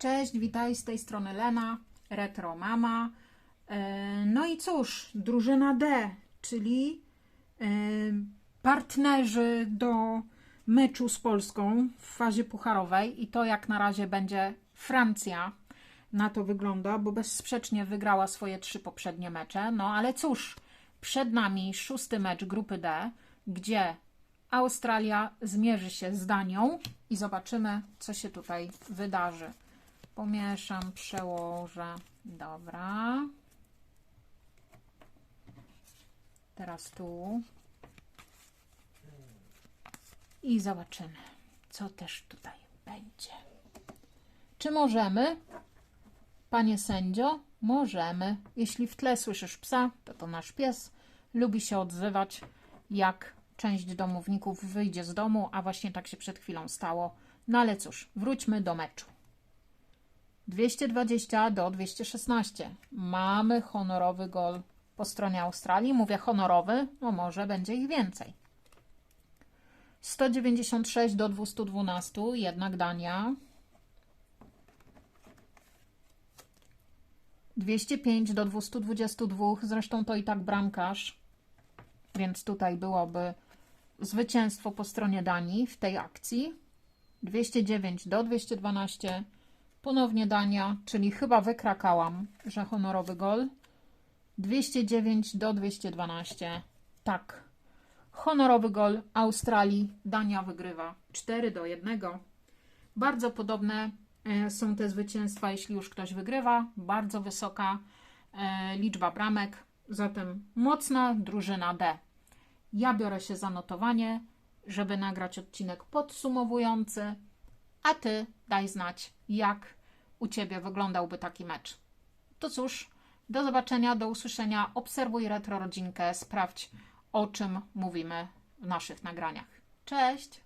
Cześć, witaj z tej strony Lena, Retro Mama. E, No i cóż, drużyna D, czyli e, partnerzy do meczu z Polską w fazie pucharowej i to jak na razie będzie Francja. Na to wygląda, bo bezsprzecznie wygrała swoje trzy poprzednie mecze. No ale cóż, przed nami szósty mecz grupy D, gdzie Australia zmierzy się z Danią i zobaczymy, co się tutaj wydarzy. Pomieszam, przełożę. Dobra. Teraz tu. I zobaczymy, co też tutaj będzie. Czy możemy? Panie sędzio, możemy. Jeśli w tle słyszysz psa, to to nasz pies. Lubi się odzywać, jak część domowników wyjdzie z domu, a właśnie tak się przed chwilą stało. No ale cóż, wróćmy do meczu. 220 do 216. Mamy honorowy gol po stronie Australii. Mówię honorowy, no może będzie ich więcej. 196 do 212, jednak Dania. 205 do 222, zresztą to i tak bramkarz, więc tutaj byłoby zwycięstwo po stronie Danii w tej akcji. 209 do 212, ponownie Dania, czyli chyba wykrakałam, że honorowy gol. 209 do 212, tak. Honorowy gol Australii, Dania wygrywa 4 do 1. Bardzo podobne e, są te zwycięstwa, jeśli już ktoś wygrywa. Bardzo wysoka e, liczba bramek, zatem mocna drużyna D. Ja biorę się za notowanie, żeby nagrać odcinek podsumowujący, a ty daj znać, jak u ciebie wyglądałby taki mecz. To cóż, do zobaczenia, do usłyszenia. Obserwuj retro rodzinkę, sprawdź o czym mówimy w naszych nagraniach. Cześć!